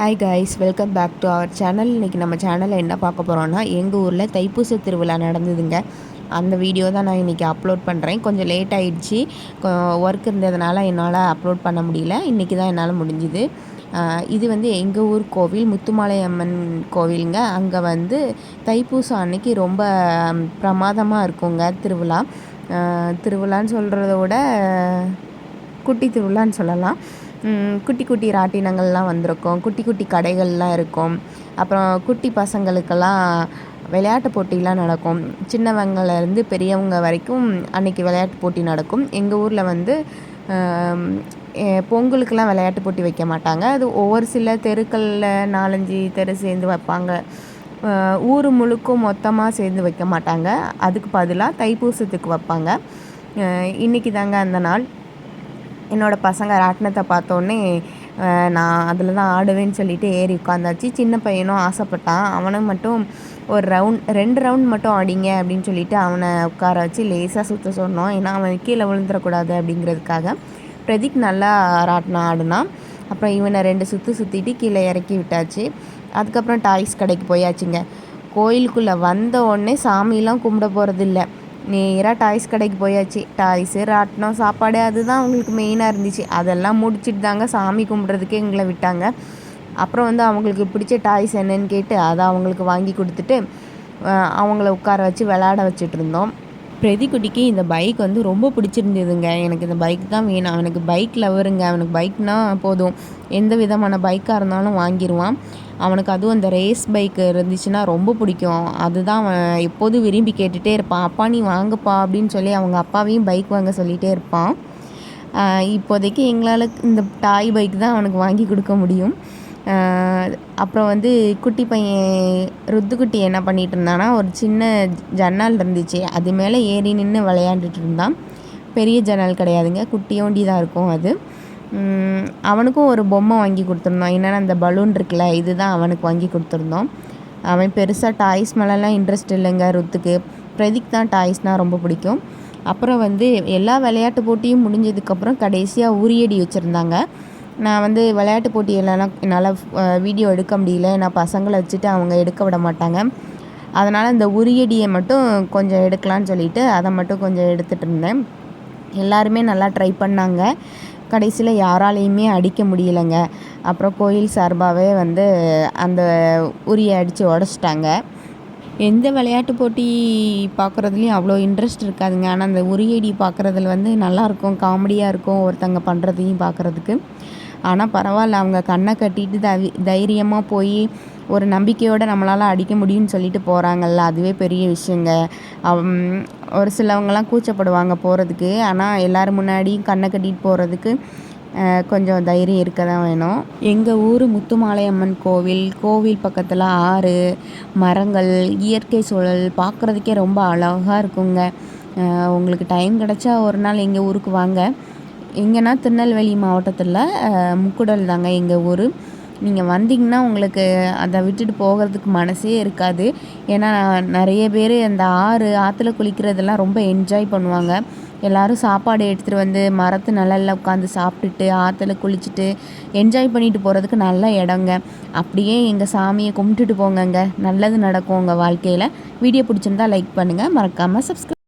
Hi guys welcome back to our channel இன்றைக்கி நம்ம சேனலில் என்ன பார்க்க போகிறோன்னா எங்கள் ஊரில் தைப்பூச திருவிழா நடந்ததுங்க. அந்த வீடியோ தான் நான் இன்றைக்கி அப்லோட் பண்ணுறேன் கொஞ்சம் லேட் ஆகிடுச்சி ஒர்க் இருந்ததுனால என்னால் அப்லோட் பண்ண முடியல. இன்றைக்கி தான் என்னால் முடிஞ்சுது. இது வந்து எங்கள் ஊர் கோவில் முத்துமாலை அம்மன் கோவிலுங்க. அங்கே வந்து தைப்பூசம் அன்னைக்கு ரொம்ப பிரமாதமாக இருக்குங்க திருவிழா. திருவிழான்னு சொல்கிறத விட குட்டி திருவிழான்னு சொல்லலாம். குட்டி குட்டி ராட்டினங்கள்லாம் வந்திருக்கும். குட்டி குட்டி கடைகள்லாம் இருக்கும். அப்புறம் குட்டி பசங்களுக்கெல்லாம் விளையாட்டு போட்டிலாம் நடக்கும். சின்னவங்கலேருந்து பெரியவங்க வரைக்கும் அன்றைக்கி விளையாட்டு போட்டி நடக்கும். எங்கள் ஊரில் வந்து பொங்கலுக்கெலாம் விளையாட்டு போட்டி வைக்க மாட்டாங்க. அது ஒவ்வொரு சில தெருக்களில் நாலஞ்சு தெரு சேர்ந்து வைப்பாங்க. ஊர் முழுக்கும் மொத்தமாக சேர்ந்து வைக்க மாட்டாங்க. அதுக்கு பதிலாக தைப்பூசத்துக்கு வைப்பாங்க. இன்றைக்கி தாங்க அந்த நாள். என்னோடய பசங்க ராட்டினத்தை பார்த்தோன்னே நான் அதில் தான் ஆடுவேன்னு சொல்லிட்டு ஏறி உட்காந்தாச்சு. சின்ன பையனும் ஆசைப்பட்டான். அவனை மட்டும் ஒரு ரவுண்ட் ரெண்டு ரவுண்ட் மட்டும் ஆடிங்க அப்படின்னு சொல்லிட்டு அவனை உட்கார வச்சு லேசாக சுற்ற சொன்னோம். ஏன்னா அவன் கீழே விழுந்துடக்கூடாது அப்படிங்கிறதுக்காக. பிரதீக் நல்லா ராட்டினம் ஆடினான். அப்புறம் இவனை ரெண்டு சுற்று சுற்றிட்டு கீழே இறக்கி விட்டாச்சு. அதுக்கப்புறம் டாய்ஸ் கடைக்கு போயாச்சுங்க. கோயிலுக்குள்ளே வந்த உடனே சாமியெலாம் கும்பிட போகிறதில்ல நேராக டாய்ஸ் கடைக்கு போயாச்சு. டாய்ஸு ராட்டினம் சாப்பாடு அதுதான் அவங்களுக்கு மெயினாக இருந்துச்சு. அதெல்லாம் முடிச்சுட்டு தாங்க சாமி கும்பிட்றதுக்கே எங்களை விட்டாங்க. அப்புறம் வந்து அவங்களுக்கு பிடிச்ச டாய்ஸ் என்னன்னு கேட்டு அதை அவங்களுக்கு வாங்கி கொடுத்துட்டு அவங்கள உட்கார வச்சு விளாட வச்சுட்டு இருந்தோம். பிரதிக்குட்டிக்கு இந்த பைக் வந்து ரொம்ப பிடிச்சிருந்ததுங்க. எனக்கு இந்த பைக் தான் வேணும். அவனுக்கு பைக் லவருங்க அவனுக்கு பைக்னால் போதும். எந்த விதமான பைக்காக இருந்தாலும் வாங்கிடுவான் அவனுக்கு அதுவும் அந்த ரேஸ் பைக் இருந்துச்சுன்னா ரொம்ப பிடிக்கும். அதுதான் அவன் எப்போதும் விரும்பி கேட்டுகிட்டே இருப்பான். அப்பா நீ வாங்கப்பா அப்படின்னு சொல்லி அவங்க அப்பாவையும் பைக் வாங்க சொல்லிகிட்டே இருப்பான். இப்போதைக்கு எங்களால் இந்த டாய் பைக் தான் அவனுக்கு வாங்கி கொடுக்க முடியும். அப்புறம் வந்து குட்டி பையன் ருத்துக்குட்டி என்ன பண்ணிகிட்டு இருந்தான்னா ஒரு சின்ன ஜன்னல் இருந்துச்சு. அது மேலே ஏறி நின்று விளையாண்டுட்டு இருந்தான் பெரிய ஜன்னல் கிடையாதுங்க. குட்டியோண்டி தான் இருக்கும் அது. அவனுக்கும் ஒரு பொம்மை வாங்கி கொடுத்துருந்தோம். என்னென்னா அந்த பலூன் இருக்குல்ல இது தான் அவனுக்கு வாங்கி கொடுத்துருந்தோம். அவன் பெருசாக டாய்ஸ் மேலெலாம் இன்ட்ரெஸ்ட் இல்லைங்க ருத்துக்கு. பிரதிக் தான் டாய்ஸ்னால் ரொம்ப பிடிக்கும். அப்புறம் வந்து எல்லா விளையாட்டு போட்டியும் முடிஞ்சதுக்கப்புறம் கடைசியாக உரியடி வச்சுருந்தாங்க. நான் வந்து விளையாட்டு போட்டியிலலாம் என்னால் வீடியோ எடுக்க முடியல. நான் பசங்களை வச்சுட்டு அவங்க எடுக்க விட மாட்டாங்க. அதனால் இந்த உரியடியை மட்டும் கொஞ்சம் எடுக்கலான்னு சொல்லிட்டு அதை மட்டும் கொஞ்சம் எடுத்துகிட்டு இருந்தேன். எல்லாருமே நல்லா ட்ரை பண்ணாங்க. கடைசியில் யாராலையுமே அடிக்க முடியலைங்க. அப்புறம் கோயில் சார்பாகவே வந்து அந்த உரியை அடித்து உடச்சிட்டாங்க. எந்த விளையாட்டு போட்டி பார்க்குறதுலையும் அவ்வளோ இன்ட்ரெஸ்ட் இருக்காதுங்க. ஆனால் அந்த உரியடி பார்க்குறதுல வந்து நல்லாயிருக்கும் காமெடியாக இருக்கும் ஒருத்தங்க பண்ணுறதையும் பார்க்குறதுக்கு. ஆனால் பரவாயில்ல அவங்க கண்ணை கட்டிட்டு தவி தைரியமாக போய் ஒரு நம்பிக்கையோடு நம்மளால் அடிக்க முடியும்னு சொல்லிட்டு போகிறாங்கல்ல அதுவே பெரிய விஷயங்க. ஒரு சிலவங்கலாம் கூச்சப்படுவாங்க போகிறதுக்கு ஆனால் எல்லோரும் முன்னாடியும் கண்ணை கட்டிட்டு போகிறதுக்கு கொஞ்சம் தைரியம் இருக்க தான் வேணும். எங்கள் ஊர் முத்துமாலையம்மன் கோவில் கோவில் பக்கத்தில் ஆறு மரங்கள் இயற்கை சூழல் பார்க்குறதுக்கே ரொம்ப அழகாக இருக்குங்க. உங்களுக்கு டைம் கிடச்சா ஒரு நாள் எங்கள் ஊருக்கு வாங்க. எங்கன்னா திருநெல்வேலி மாவட்டத்தில் முக்குடல் தாங்க எங்கள் ஊர். நீங்கள் வந்தீங்கன்னா உங்களுக்கு அதை விட்டுட்டு போகிறதுக்கு மனசே இருக்காது. ஏன்னா நிறைய பேர் அந்த ஆறு ஆற்றுல குளிக்கிறதெல்லாம் ரொம்ப என்ஜாய் பண்ணுவாங்க. எல்லோரும் சாப்பாடு எடுத்துகிட்டு வந்து மரத்து நிழல்ல உட்காந்து சாப்பிட்டுட்டு ஆற்றுல குளிச்சுட்டு என்ஜாய் பண்ணிட்டு போகிறதுக்கு நல்ல இடங்க. அப்படியே எங்கள் சாமியை கும்பிட்டுட்டு போங்கங்க. நல்லது நடக்கும் உங்கள் வாழ்க்கையில். வீடியோ பிடிச்சிருந்தா லைக் பண்ணுங்கள் மறக்காமல் சப்ஸ்கிரைப்